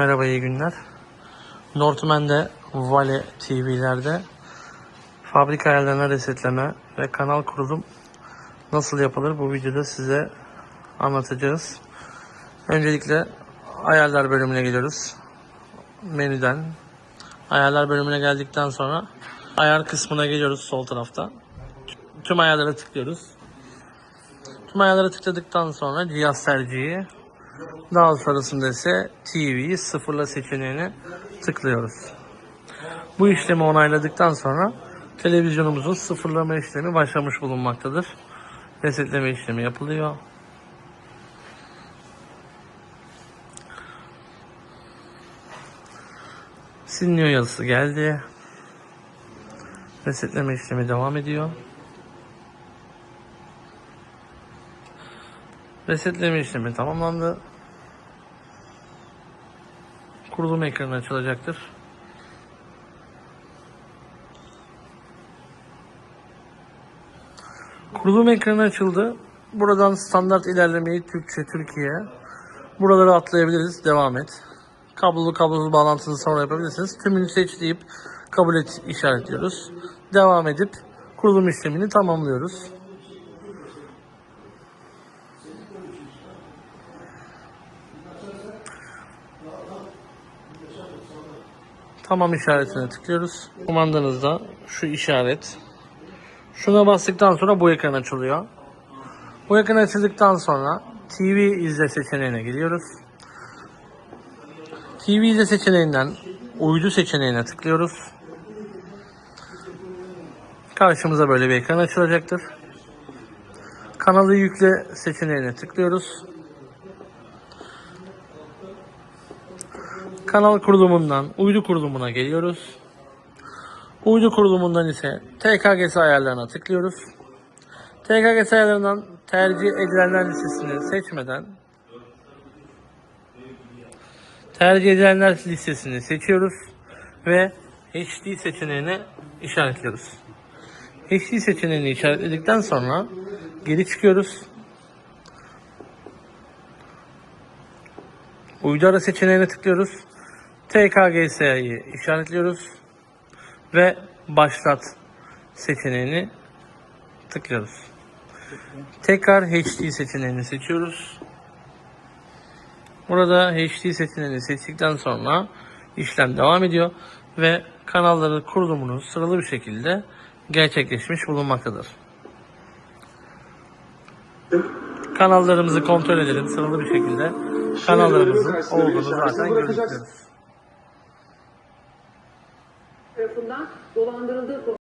Merhaba iyi günler. Northman'de Vale TV'lerde fabrika ayarlarına resetleme ve kanal kurulum nasıl yapılır bu videoda size anlatacağız. Öncelikle ayarlar bölümüne geliyoruz. Menüden ayarlar bölümüne geldikten sonra ayar kısmına geliyoruz sol tarafta. Tüm ayarlara tıklıyoruz. Tüm ayarlara tıkladıktan sonra cihaz tercihi daha sonrasında ise TV'yi sıfırla seçeneğine tıklıyoruz. Bu işlemi onayladıktan sonra televizyonumuzun sıfırlama işlemi başlamış bulunmaktadır. Resetleme işlemi yapılıyor. Siliniyor yazısı geldi. Resetleme işlemi devam ediyor. Resetleme işlemi tamamlandı. Kurulum ekranı açılacaktır. Kurulum ekranı açıldı. Buradan standart ilerlemeyi Türkçe Türkiye. Buraları atlayabiliriz. Devam et. Kablolu kablosuz bağlantısını sonra yapabilirsiniz. Tümünü seç deyip kabul et işaretliyoruz. Devam edip kurulum işlemini tamamlıyoruz. Tamam işaretine tıklıyoruz. Kumandanızda şu işaret. Şuna bastıktan sonra bu ekran açılıyor. Bu ekran açıldıktan sonra TV izle seçeneğine giriyoruz. TV izle seçeneğinden uydu seçeneğine tıklıyoruz. Karşımıza böyle bir ekran açılacaktır. Kanalı yükle seçeneğine tıklıyoruz. Kanal kurulumundan uydu kurulumuna geliyoruz. Uydu kurulumundan ise TKGS ayarlarına tıklıyoruz. TKGS ayarlarından tercih edilenler listesini seçmeden tercih edilenler listesini seçiyoruz ve HD seçeneğine işaretliyoruz. HD seçeneğini işaretledikten sonra geri çıkıyoruz. Uydu ara seçeneğine tıklıyoruz. TKGS'yi işaretliyoruz ve başlat seçeneğini tıklıyoruz. Tekrar HD seçeneğini seçiyoruz. Burada HD seçeneğini seçtikten sonra işlem devam ediyor ve kanalların kurulumunu sıralı bir şekilde gerçekleşmiş bulunmaktadır. Kanallarımızı kontrol edelim sıralı bir şekilde. Kanallarımızın olduğunu zaten görüyoruz. Tarafından dolandırıldığı